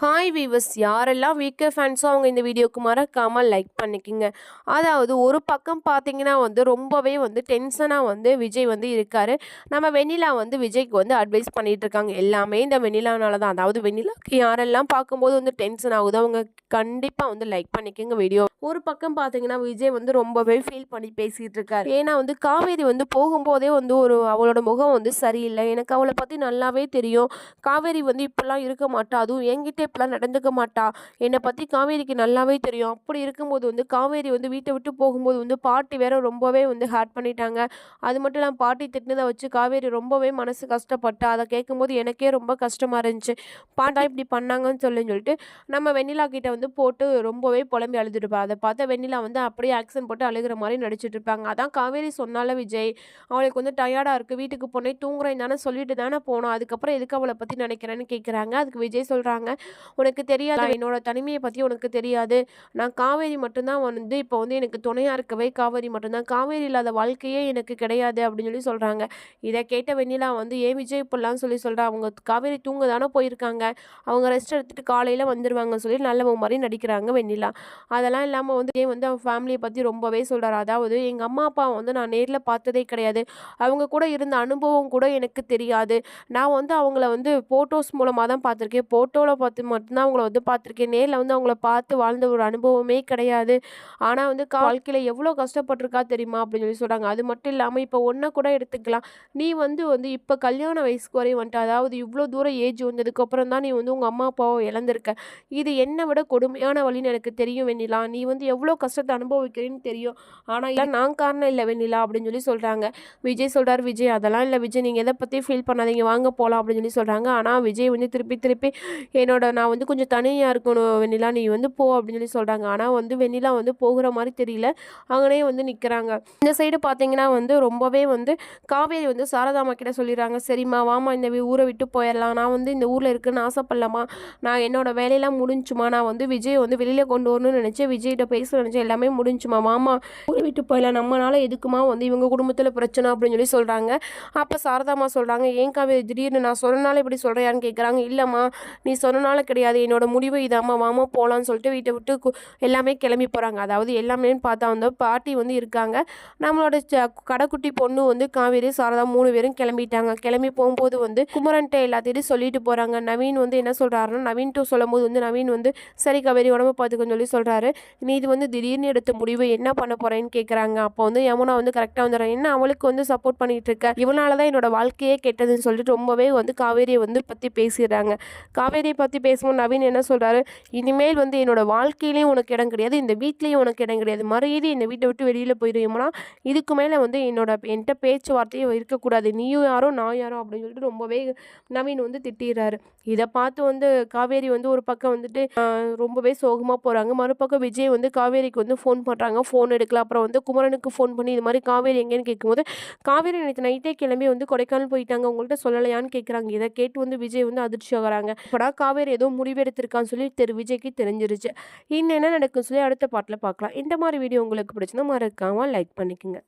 Hi viewers யாரெல்லாம் வீக்கர் ஃபேன்ஸோ அவங்க இந்த வீடியோக்கு மறக்காமல் லைக் பண்ணிக்கோங்க. அதாவது ஒரு பக்கம் பார்த்தீங்கன்னா வந்து ரொம்பவே வந்து டென்ஷனாக வந்து விஜய் வந்து இருக்கார். நம்ம வெண்ணிலா வந்து விஜய்க்கு வந்து அட்வைஸ் பண்ணிகிட்டு இருக்காங்க. எல்லாமே இந்த வெண்ணிலானால தான். அதாவது வெண்ணிலாக்கு யாரெல்லாம் பார்க்கும்போது வந்து டென்ஷன் ஆகுது அவங்க கண்டிப்பாக வந்து லைக் பண்ணிக்கோங்க வீடியோ ஒரு பக்கம் பார்த்தீங்கன்னா விஜய் வந்து ரொம்பவே ஃபீல் பண்ணி பேசிகிட்டு இருக்காரு. ஏன்னா வந்து காவேரி வந்து போகும்போதே வந்து ஒரு அவளோட முகம் வந்து சரியில்லை. எனக்கு அவளை பற்றி நல்லாவே தெரியும். காவேரி வந்து இப்படிலாம் இருக்க மாட்டா. அதுவும் என்கிட்ட இப்படிலாம் நடந்துக்க மாட்டா. என்னை பற்றி காவேரிக்கு நல்லாவே தெரியும். அப்படி இருக்கும்போது வந்து காவேரி வந்து வீட்டை விட்டு போகும்போது வந்து பாட்டி வேற ரொம்பவே வந்து ஹேட் பண்ணிட்டாங்க. அது மட்டும் இல்லாமல் பாட்டி திட்டினதை வச்சு காவேரி ரொம்பவே மனசு கஷ்டப்பட்டா. அதை கேட்கும்போது எனக்கே ரொம்ப கஷ்டமாக இருந்துச்சு. பாட்டா இப்படி பண்ணாங்கன்னு சொல்லி சொல்லிட்டு நம்ம வெண்ணிலா கிட்ட வந்து போட்டு ரொம்பவே புலம்பி அழுதுருப்பா. அதை பார்த்தா வெண்ணிலா வந்து அப்படியே ஆக்சன் போட்டு அழுகிற மாதிரி நடிச்சிட்டு இருப்பாங்க. அதான் காவேரி சொன்னால விஜய் அவளுக்கு வந்து டயர்டாக இருக்குது வீட்டுக்கு போனேன் தூங்குறேன் தானே சொல்லிட்டு தானே போனோம். அதுக்கப்புறம் எதுக்கு அவளை பற்றி நினைக்கிறேன்னு கேட்குறாங்க அதுக்கு விஜய் சொல்கிறாங்க உனக்கு தெரியாது என்னோட தனிமையை பற்றி உனக்கு தெரியாது. நான் காவேரி மட்டும்தான் வந்து இப்போ வந்து எனக்கு துணையாக இருக்கவே காவேரி மட்டும்தான். காவேரி இல்லாத வாழ்க்கையே எனக்கு கிடையாது அப்படின்னு சொல்லி சொல்கிறாங்க இதை கேட்ட வெண்ணிலா வந்து ஏன் விஜய் இப்படிலாம் சொல்லி சொல்கிறா அவங்க காவேரி தூங்க தானே போயிருக்காங்க. அவங்க ரெஸ்ட் எடுத்துகிட்டு காலையில் வந்துடுவாங்கன்னு சொல்லி நல்லவங்க மாதிரி நடிக்கிறாங்க வெண்ணிலா. அதெல்லாம் இல்லாமல் வந்து ஏன் வந்து அவன் ஃபேமிலியை பற்றி ரொம்பவே சொல்கிறார் அதாவது எங்கள் அம்மா அப்பா வந்து நான் நேரில் பார்த்ததே கிடையாது. அவங்க கூட இருந்த அனுபவம் கூட எனக்கு தெரியாது. நான் வந்து அவங்கள வந்து ஃபோட்டோஸ் மூலமாக தான் பார்த்துருக்கேன் ஃபோட்டோவில் பார்த்து மட்டும்தான் அவங்கள வந்து பார்த்துருக்கேன். நேரில் வந்து அவங்கள பார்த்து வாழ்ந்த ஒரு அனுபவமே கிடையாது. ஆனால் வந்து வாழ்க்கையில் எவ்வளோ கஷ்டப்பட்டிருக்கா தெரியுமா? அப்படின்னு சொல்லி சொல்கிறாங்க அது மட்டும் இல்லாமல் இப்போ ஒன்றை கூட எடுத்துக்கலாம். நீ வந்து வந்து இப்போ கல்யாண வயசுக்கு வரையும் வந்துட்டு அதாவது இவ்வளோ தூரம் ஏஜ் வந்ததுக்கப்புறம் தான் நீ வந்து உங்கள் அம்மா அப்பாவை இழந்திருக்க. இது என்னை விட கொடுமையான வழின்னு எனக்கு தெரியும் வெண்ணிலா. நீ வந்து எவ்வளோ கஷ்டத்தை அனுபவிக்கிறேன்னு தெரியும். ஆனால் இல்லை நான் காரணம் இல்லை வெண்ணிலா அப்படின்னு சொல்லி சொல்கிறாங்க விஜய் சொல்கிறார் விஜய் அதெல்லாம் இல்லை விஜய். நீங்கள் எதை பற்றி ஃபீல் பண்ணாதீங்க. வாங்க போகலாம் அப்படின்னு சொல்லி சொல்கிறாங்க ஆனால் விஜய் வந்து திருப்பி திருப்பி என்னோட நான் வந்து கொஞ்சம் தனியாக இருக்கணும் வெண்ணிலா நீ வந்து போ அப்படின்னு சொல்லி சொல்கிறாங்க ஆனால் வந்து வெண்ணிலா வந்து போகிற மாதிரி தெரியல. அங்கனே வந்து நிற்கிறாங்க இந்த சைடு பார்த்தீங்கன்னா வந்து ரொம்பவே வந்து காவேரி வந்து சாரதாமா கிட்ட சொல்லிடுறாங்க. சரிம்மா வாமா இந்த ஊரை விட்டு போயிடலாம். நான் வந்து இந்த ஊரில் இருக்குன்னு ஆசைப்படலாமா நான் என்னோட வேலையெல்லாம் முடிஞ்சுமா நான் வந்து விஜய் வந்து வெளியில் கொண்டு வரணும்னு நினச்சேன். விஜய்கிட்ட பேச நினச்சேன். எல்லாமே முடிஞ்சுமா மாமா ஊரை விட்டு போயிடலாம். நம்மளால எதுக்குமா வந்து இவங்க குடும்பத்தில் பிரச்சனை அப்படின்னு சொல்லி சொல்கிறாங்க அப்போ சாரதாமா சொல்கிறாங்க ஏன் காவேரி திடீர்னு நான் சொன்னனால இப்படி சொல்கிறியான்னு கேட்குறாங்க இல்லைம்மா நீ சொன்னனால கிடையாது. என்னோட முடிவு இதாம்மா வாமா போகலான்னு சொல்லிட்டு வீட்டை விட்டு எல்லாமே கிளம்பி போகிறாங்க அதாவது எல்லாமே பார்த்தா வந்து பாட்டி வந்து இருக்காங்க. நம்மளோட கடைக்குட்டி பொண்ணு வந்து காவேரி சாரதா மூணு பேரும் கிளம்பிட்டாங்க. கிளம்பி போகும்போது வந்து குமரன்ட்ட எல்லாத்தையும் சொல்லிட்டு போகிறாங்க நவீன் வந்து என்ன சொல்கிறாருன்னா நவீன்ட்டு சொல்லும் போது வந்து நவீன் வந்து சரி காவேரி உடம்பு பார்த்துக்கன்னு சொல்லி சொல்கிறாரு நீ இது வந்து திடீர்னு எடுத்த முடிவு என்ன பண்ண போகிறேன்னு கேட்குறாங்க அப்போ வந்து யமுனா வந்து கரெக்டாக வந்துடுறாங்க. என்ன அவளுக்கு வந்து சப்போர்ட் பண்ணிகிட்டு இருக்க? இவனால தான் என்னோட வாழ்க்கையே கெட்டதுன்னு சொல்லிட்டு ரொம்பவே வந்து காவேரியை வந்து பற்றி பேசிடுறாங்க. காவேரியை பற்றி பேசும்போது நவீன் என்ன சொல்கிறாரு இனிமேல் வந்து என்னோட வாழ்க்கையிலையும் உனக்கு இடம் கிடையாது. இந்த வீட்லேயும் உனக்கு இடம் கிடையாது. மறுபடியும் இந்த வீட்டை விட்டு வெளியில் போயிடுவோம்னா இதுக்கு மேலே வந்து என்னோட என்கிட்ட பேச்சுவார்த்தையும் இருக்கக்கூடாது. நீயும் யாரோ நான் யாரோ அப்படின்னு சொல்லிட்டு ரொம்பவே நவீன் வந்து திட்டிடுறாரு. இதை பார்த்து வந்து காவேரி வந்து ஒரு பக்கம் வந்துட்டு ரொம்பவே சோகமாக போகிறாங்க மறுபக்கம் விஜய் வந்து காவேரிக்கு வந்து ஃபோன் பண்ணுறாங்க ஃபோன் எடுக்கல. அப்புறம் வந்து குமரனுக்கு ஃபோன் பண்ணி இது மாதிரி காவேரி எங்கேன்னு கேட்கும்போது காவேரி நேற்று நைட்டே கிளம்பி வந்து கொடைக்கானல் போயிட்டாங்க. உங்கள்கிட்ட சொல்லலையான்னு கேட்குறாங்க இதை கேட்டு வந்து விஜய் வந்து அதிர்ச்சி ஆகிறாங்க. இப்படா காவேரி ஏதோ முடிவெடுத்திருக்கான்னு சொல்லி திரு விஜய்க்கு தெரிஞ்சிருச்சு. இன்னும் என்ன நடக்கும் சொல்லி அடுத்த பாட்டில் பார்க்கலாம் இந்த மாதிரி வீடியோ உங்களுக்கு பிடிச்சிருந்தா மறக்காமல் லைக் பண்ணிக்கோங்க.